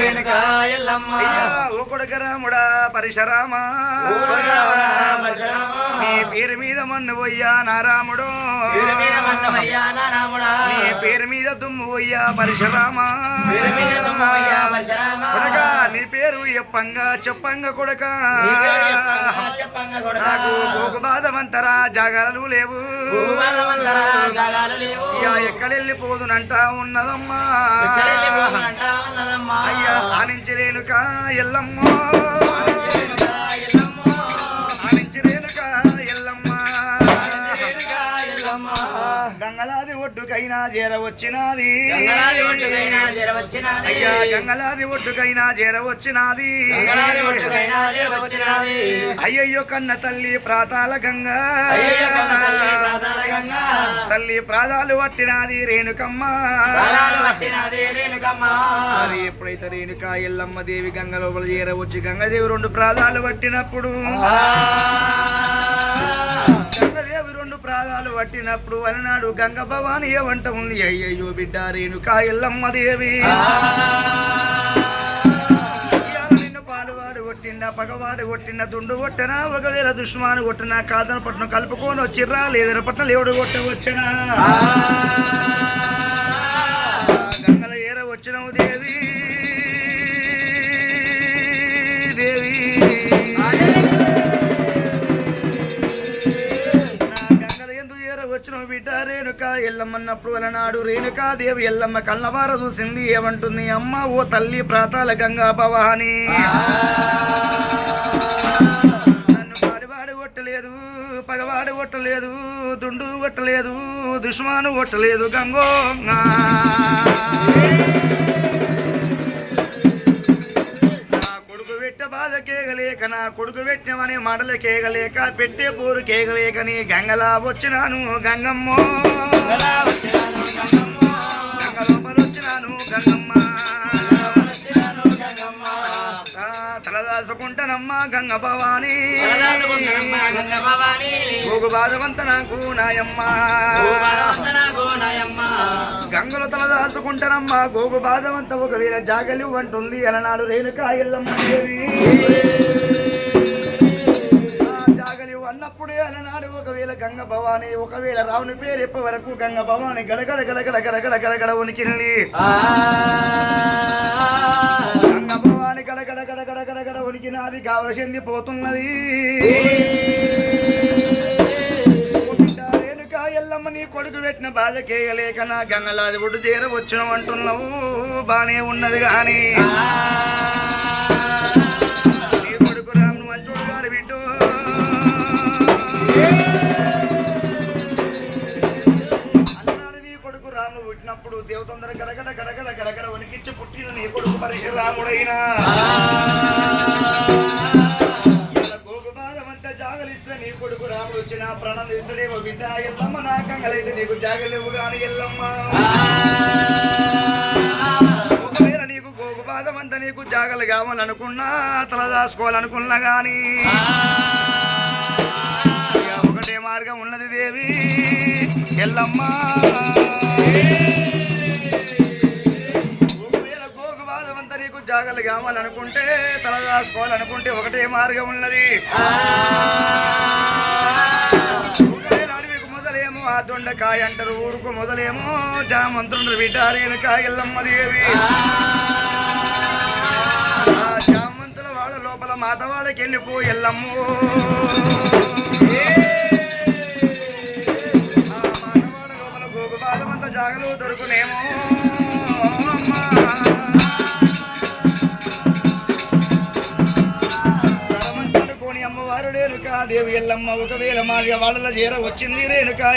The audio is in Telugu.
వెనుక ఎల్లమ్మ అయ్యా ఓ కొడుక రాముడా పరిశరామా. నీ పేరు మీద మన్ను పోయ్యా నారాముడు పేరు మీద మన్నమయ్యా నారాముడా. నీ పేరు మీద దుమ్ము పోయ్యా పరిశరామా. కొడక నీ పేరు ఎప్పంగా చెప్పంగా కొడక. నాకు బాధమంతరా జాగాలు లేవు లేవు. అయ్యా ఎక్కడెళ్ళిపోదునంట ఉన్నదమ్మా. అయ్యా ఆనించి రేణుక ఎల్లమ్మ చేరవచ్చినాది. అయ్యా గంగలాది ఒడ్డుకైనా చేరవచ్చినాది. అయ్యయ్యో కన్న తల్లి ప్రాతాల గంగా తల్లి ప్రాదాలు పట్టినాది రేణుకమ్మ. మరి ఎప్పుడైతే రేణుక ఎల్లమ్మ దేవి గంగ లోపల చేరవచ్చి గంగదేవి రెండు ప్రాదాలు పట్టినప్పుడు ప్రాదాలు పట్టినప్పుడు అలనాడు గంగ భవాని ఏమంట ఉంది? అయ్యయ్యో బిడ్డ రేణుక ఎల్లమ్మ దేవి. పగవాడు కొట్టిండా దుండు కొట్టినా? ఒకవేళ దుష్మాను కొట్టినా కాదన పట్నం కలుపుకొని వచ్చిర్రా? లేదన పట్నం లేవుడు కొట్ట వచ్చినా? గంగల ఏర వచ్చినవు దేవి దేవి. ఏర బిడ్డ రేణుక ఎల్లమ్మన్నప్పుడు అలనాడు. రేణుకాదేవి ఎల్లమ్మ కళ్ళవార చూసింది ఏమంటుంది? అమ్మ ఓ తల్లి ప్రాతాల గంగా భవాని. నన్ను పాడివాడు కొట్టలేదు పగవాడు కొట్టలేదు దుండు కొట్టలేదు దుష్మాను కొట్టలేదు గంగో బాధ కేగలేక నా కొడుకు పెట్టినమని మాటలు కేగలేక పెట్టే పోరు కేగలేక నీ గంగలా వచ్చినాను గంగమ్మో. గంగలా వచ్చినాను గంగమ్మ. తలదాసుకుంటానమ్మా గంగ భవాని. వరదాసుకుంటానమ్మ గంగ భవాని. గోగు బాధవంత నాకు నాయమ్మ. గంగలు తలదాసుకుంటానమ్మా గోగు బాధవంత ఒకవేళ జాగలి అంటుంది అలనాడు రేణుకా ఎల్లమ్మ దేవి. జాగలి అన్నప్పుడే అలనాడు ఒకవేళ గంగ భవాని ఒకవేళ రావుని పేరు ఎప్ప వరకు గంగ భవాని గడగడ గడగడ గడగడ గడగడ ఉనికింది గడగడ ఉనికినాది కావలసింది పోతున్నది. ఎల్లమ్మ నీ కొడుకు పెట్టిన బాధ కేయలేక నా గంగలాది ఒడ్డు చేర వచ్చిన అంటున్నావు బానే ఉన్నది గాని. నీ కొడుకు రామును మంచోడు గారు బిడ్డు. రామును పుట్టినప్పుడు దేవతందరూ గడగడ గడగడ గడగడ వణికిచ్చి పుట్టిన నీ కొడుకు పరశురాముడైనా జాగలిస్తే నీ కొడుకు రాముడు వచ్చిన ప్రాణం తీసడేమో బిడ్డ ఎల్లమ్మ నా కంగలైతే నీకు జాగలేవు కాని ఎల్లమ్మ. ఒకవేళ నీకు గోగు అంతా నీకు జాగలు కావాలనుకున్నా తల దాచుకోవాలనుకున్నా గాని ఇక ఒకటే మార్గం ఉన్నది దేవి ఎల్లమ్మ. జాగలు కావాలనుకుంటే తల దాచుకోవాలనుకుంటే ఒకటే మార్గం ఉన్నది. మొదలేమో ఆ దొండకాయ అంటారు ఊరుకు మొదలేమో జామంత్రుడు విటారేను కాయల్లమ్మ దేవి. ఆ. జామంతుల వాడ లోపల మాతవాడకి వెళ్ళిపో ఎల్లమ్ము? ఆ మాతవాడ లోపల గోగు బాధమంతా జాగలు దొరుకునేమో. రేణుకా దేవి ఎల్లమ్మ ఒకవేళ మాదిగ వాళ్ళ చేర వచ్చింది రేణుకా